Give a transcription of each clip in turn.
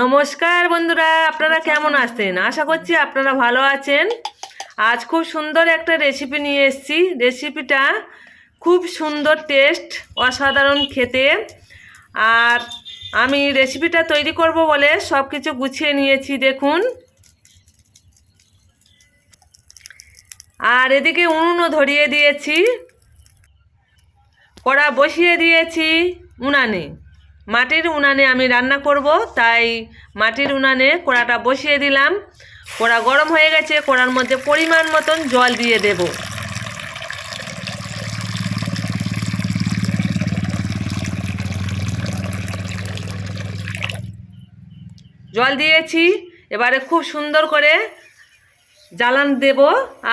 নমস্কার বন্ধুরা আপনারা কেমন আছেন? আশা করছি আপনারা ভালো আছেন। আজ খুব সুন্দর একটা রেসিপি নিয়ে এসেছি। রেসিপিটা খুব সুন্দর টেস্ট অসাধারণ খেতে। আর আমি রেসিপিটা তৈরি করব বলে সব কিছু গুছিয়ে নিয়েছি দেখুন। আর এদিকে উনুনও ধরিয়ে দিয়েছি। কড়া বসিয়ে দিয়েছি উনানে। মাটির উনানে আমি রান্না করব, তাই মাটির উনানে কড়াটা বসিয়ে দিলাম। কড়া গরম হয়ে গেছে, কড়ার মধ্যে পরিমাণ মতন জল দিয়ে দেব। জল দিয়েছি, এবারে খুব সুন্দর করে জ্বালান দেব,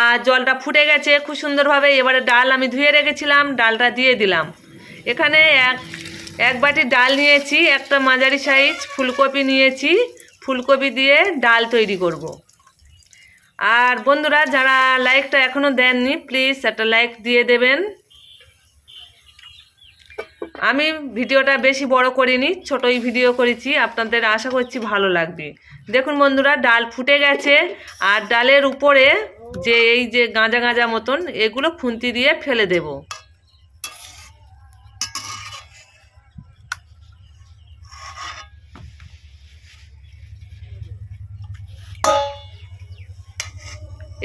আর জলটা ফুটে গেছে খুব সুন্দরভাবে। এবারে ডাল আমি ধুয়ে রেখেছিলাম, ডালটা দিয়ে দিলাম। এখানে এক এক বাটি ডাল নিয়েছি, একটা মাঝারি সাইজ ফুলকপি নিয়েছি, ফুলকপি দিয়ে ডাল তৈরি করব। আর বন্ধুরা, যারা লাইকটা এখনও দেননি, প্লিজ একটা লাইক দিয়ে দেবেন। আমি ভিডিওটা বেশি বড় করিনি, ছোটই ভিডিও করেছি, আপনাদের আশা করছি ভালো লাগবে। দেখুন বন্ধুরা, ডাল ফুটে গেছে, আর ডালের উপরে যে এই যে গাঁজা গাঁজা মতন, এগুলো খুন্তি দিয়ে ফেলে দেব।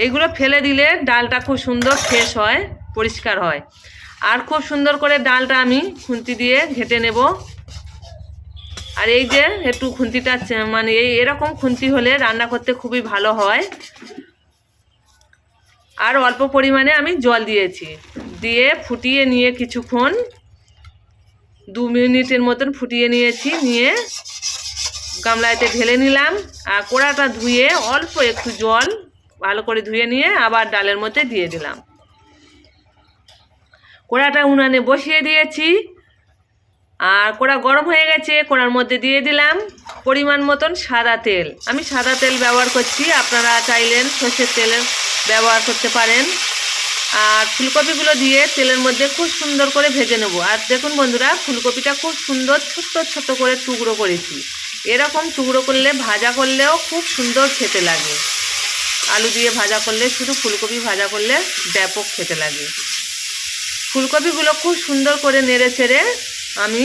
এইগুলো ফেলে দিলে ডালটা খুব সুন্দর ফ্রেশ হয়, পরিষ্কার হয়। আর খুব সুন্দর করে ডালটা আমি খুন্তি দিয়ে ঘেটে নেব। আর এই যে একটু খুন্তিটা মানে এই এরকম খুন্তি হলে রান্না করতে খুবই ভালো হয়। আর অল্প পরিমাণে আমি জল দিয়েছি। দিয়ে ফুটিয়ে নিয়ে কিছুক্ষণ, দু মিনিটের মতন ফুটিয়ে নিয়েছি, নিয়ে গামলাতে ঢেলে নিলাম। আর কোড়াটা ধুয়ে অল্প একটু জল ভালো করে ধুয়ে নিয়ে আবার ডালের মধ্যে দিয়ে দিলাম। কোড়াটা উনানে বসিয়ে দিয়েছি। আর কোড়া গরম হয়ে গেছে, কোড়ার মধ্যে দিয়ে দিলাম পরিমাণ মতন সাদা তেল। আমি সাদা তেল ব্যবহার করছি, আপনারা চাইলেন সর্ষের তেল ব্যবহার করতে পারেন। আর ফুলকপিগুলো দিয়ে তেলের মধ্যে খুব সুন্দর করে ভেজে নেব। আর দেখুন বন্ধুরা, ফুলকপিটা খুব সুন্দর ছোট্ট ছোট্ট করে টুকরো করেছি। এরকম টুকরো করলে, ভাজা করলেও খুব সুন্দর খেতে লাগে। আলু দিয়ে ভাজা করলে, শুধু ফুলকপি ভাজা করলে ব্যাপক খেতে লাগে। ফুলকপিগুলো খুব সুন্দর করে নেড়ে চেড়ে আমি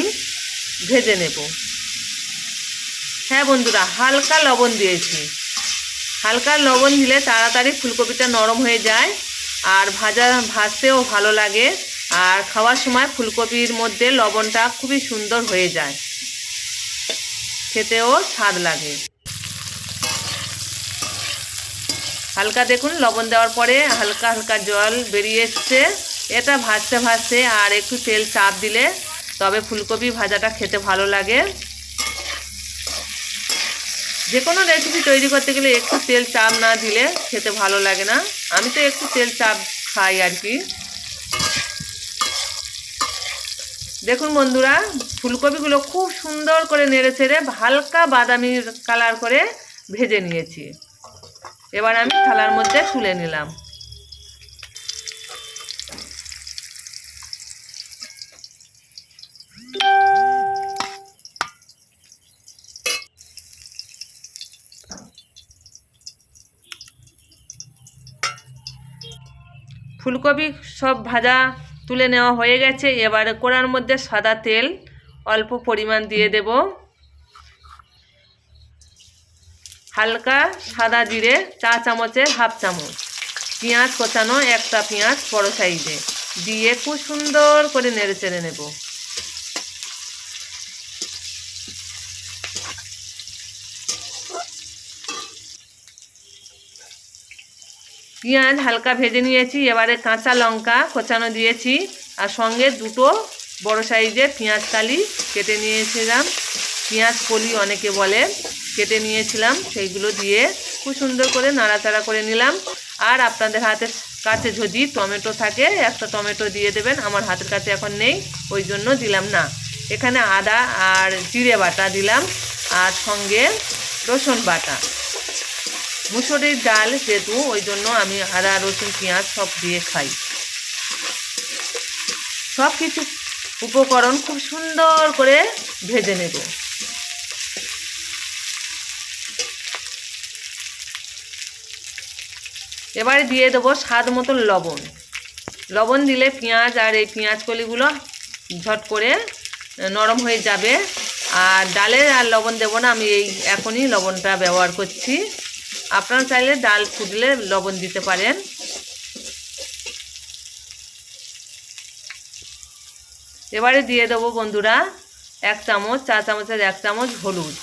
ভেজে নেব। হ্যাঁ বন্ধুরা, হালকা লবণ দিয়েছি। হালকা লবণ দিলে তাড়াতাড়ি ফুলকপিটা নরম হয়ে যায় আর ভাজা, ভাজতেও ভালো লাগে। আর খাওয়ার সময় ফুলকপির মধ্যে লবণটা খুবই সুন্দর হয়ে যায়। খেতেও স্বাদ লাগে। হালকা দেখুন, লবণ দেওয়ার পরে হালকা হালকা জল বেরিয়ে এসছে। এটা ভাজতে ভাজতে আর একটু তেল চাপ দিলে তবে ফুলকপি ভাজাটা খেতে ভালো লাগে। যে কোনো রেসিপি তৈরি করতে গেলে একটু তেল চাপ না দিলে খেতে ভালো লাগে না। আমি তো একটু তেল চাপ খাই আর কি। দেখুন বন্ধুরা, ফুলকপিগুলো খুব সুন্দর করে নেড়ে ছেড়ে হালকা বাদামি কালার করে ভেজে নিয়েছি। এবার আমি থালার মধ্যে তুলে নিলাম। ফুলকপি সব ভাজা তুলে নেওয়া হয়ে গেছে। এবারে কোড়ার মধ্যে সাদা তেল অল্প পরিমাণ দিয়ে দেব। হালকা সাদা জিরে চা চামচের হাফ চামচ। পেঁয়াজ কোচানো একটা পেঁয়াজ বড় সাইজে। দিয়ে খুব সুন্দর করে নেড়ে চেড়ে নেব। পেঁয়াজ হালকা ভেজে নিয়েছি, এবারে কাঁচা লঙ্কা কোচানো দিয়েছি। আর সঙ্গে দুটো বড় সাইজের পেঁয়াজ কালি কেটে নিয়েছিলাম। পেঁয়াজ কলি অনেকে বলে, কেটে নিয়েছিলাম, সেইগুলো দিয়ে খুব সুন্দর করে নাড়াচাড়া করে নিলাম। আর আপনাদের হাতের কাছে যদি টমেটো থাকে, একটা টমেটো দিয়ে দেবেন, আমার হাতের কাছে এখন নেই, ওই জন্য দিলাম না। এখানে আদা আর জিরে বাটা দিলাম, আর সঙ্গে রসুন বাটা। মুসুরির ডাল যেহেতু, ওই জন্য আমি আদা, রসুন, পেঁয়াজ সব দিয়ে খাই। সব কিছু উপকরণ খুব সুন্দর করে ভেজে নেব। এবারে দিয়ে দেবো স্বাদ মতন লবণ। লবণ দিলে পেঁয়াজ আর এই পেঁয়াজ কলিগুলো ঝট করে নরম হয়ে যাবে। আর ডালে আর লবণ দেবো না, আমি এই এখনই লবণটা ব্যবহার করছি। আপনারা চাইলে ডাল ফুটলে লবণ দিতে পারেন। এবারে দিয়ে দেবো বন্ধুরা, এক চামচ, চা চামচের এক চামচ হলুদ।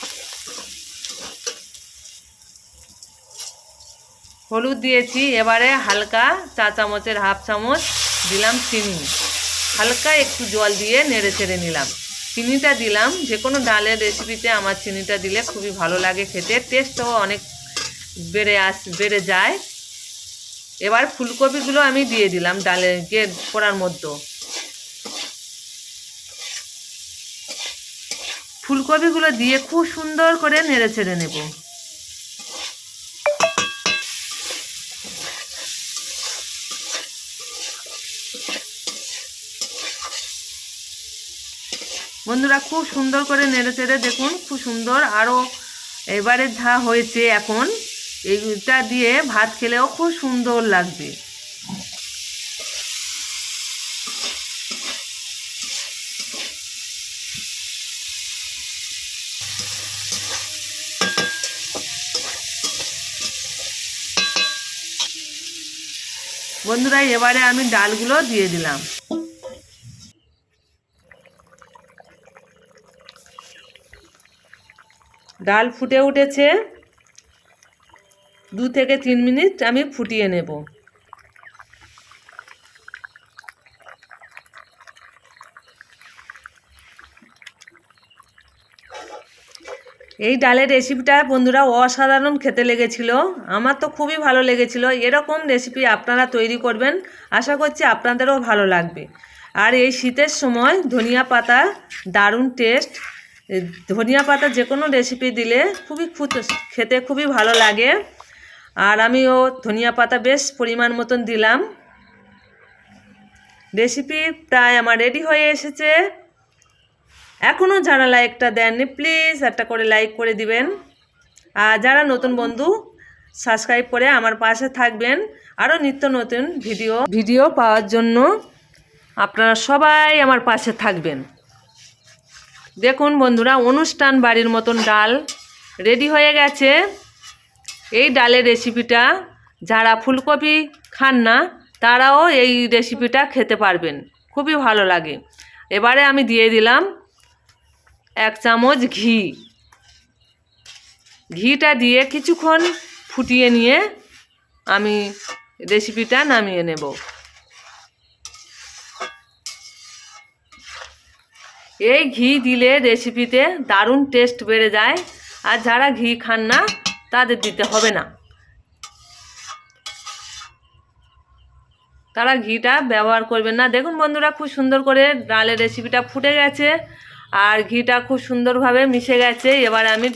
হলুদ দিয়েছি, এবারে হালকা চা চামচের হাফ চামচ দিলাম চিনি। হালকা একটু জল দিয়ে নেড়ে চেড়ে নিলাম। চিনিটা দিলাম যে কোনো ডালের রেসিপিতে আমার চিনিটা দিলে খুবই ভালো লাগে খেতে টেস্টও অনেক বেড়ে আস, বেড়ে যায়। এবার ফুলকপিগুলো আমি দিয়ে দিলাম ডালে যে করার মধ্যে। ফুলকপিগুলো দিয়ে খুব সুন্দর করে নেড়ে ছেড়ে নেব। বন্ধুরা খুব সুন্দর করে নেড়ে চেড়ে দেখুন, খুব সুন্দর আরও এবারে যা হয়েছে এখন। এইটা দিয়ে ভাত খেলেও খুব সুন্দর লাগবে। বন্ধুরা, এবারে আমি ডালগুলো দিয়ে দিলাম। ডাল ফুটে উঠেছে। দু থেকে তিন মিনিট আমি ফুটিয়ে নেব। এই ডালের রেসিপিটা বন্ধুরা অসাধারণ খেতে লেগেছিল। আমার তো খুবই ভালো লেগেছিল। এরকম রেসিপি আপনারা তৈরি করবেন। আশা করছি আপনাদেরও ভালো লাগবে। আর এই শীতের সময় ধনিয়া পাতা, দারুণ টেস্ট ধনিয়া পাতা যে কোনো রেসিপি দিলে খুবই খুত- খুবই ভালো লাগে। আর আমিও ধনিয়া পাতা বেশ পরিমাণ মতন দিলাম। রেসিপি প্রায় আমার রেডি হয়ে এসেছে। এখনও যারা লাইকটা দেননি প্লিজ একটা করে লাইক করে দিবেন। আর যারা নতুন বন্ধু সাবস্ক্রাইব করে আমার পাশে থাকবেন। আরও নিত্য নতুন ভিডিও ভিডিও পাওয়ার জন্য আপনারা সবাই আমার পাশে থাকবেন। দেখুন বন্ধুরা, অনুষ্ঠান বাড়ির মতন ডাল রেডি হয়ে গেছে। এই ডালের রেসিপিটা যারা ফুলকপি খান না, তারাও এই রেসিপিটা খেতে পারবেন। খুবই ভালো লাগে। এবারে আমি দিয়ে দিলাম এক চামচ ঘি। ঘিটা দিয়ে কিছুক্ষণ ফুটিয়ে নিয়ে আমি রেসিপিটা নামিয়ে নেব। এই ঘি দিলে রেসিপিতে দারুণ টেস্ট বেড়ে যায়। আর যারা ঘি খান না, তাদের দিতে হবে না। তারা ঘিটা ব্যবহার করবেন না। দেখুন বন্ধুরা, খুব সুন্দর করে ডালের রেসিপিটা ফুটে গেছে। আর ঘিটা খুব সুন্দরভাবে মিশে গেছে। এবার আমি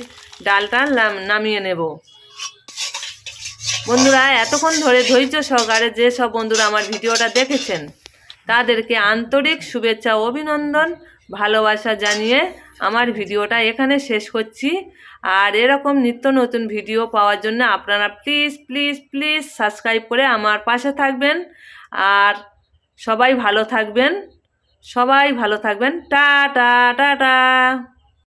ডালটা নাম- নামিয়ে নেব। বন্ধুরা, এতক্ষণ ধরে ধৈর্য সহকারে যে সব বন্ধুরা আমার ভিডিওটা দেখেছেন, তাদেরকে আন্তরিক শুভেচ্ছা অভিনন্দন। ভালোবাসা জানিয়ে আমার ভিডিওটা এখানে শেষ করছি। আর এরকম নিত্য নতুন ভিডিও পাওয়ার জন্য আপনারা প্লিজ প্লিজ প্লিজ সাবস্ক্রাইব করে আমার পাশে থাকবেন। আর সবাই ভালো থাকবেন। সবাই ভালো থাকবেন। টা টা টা টা।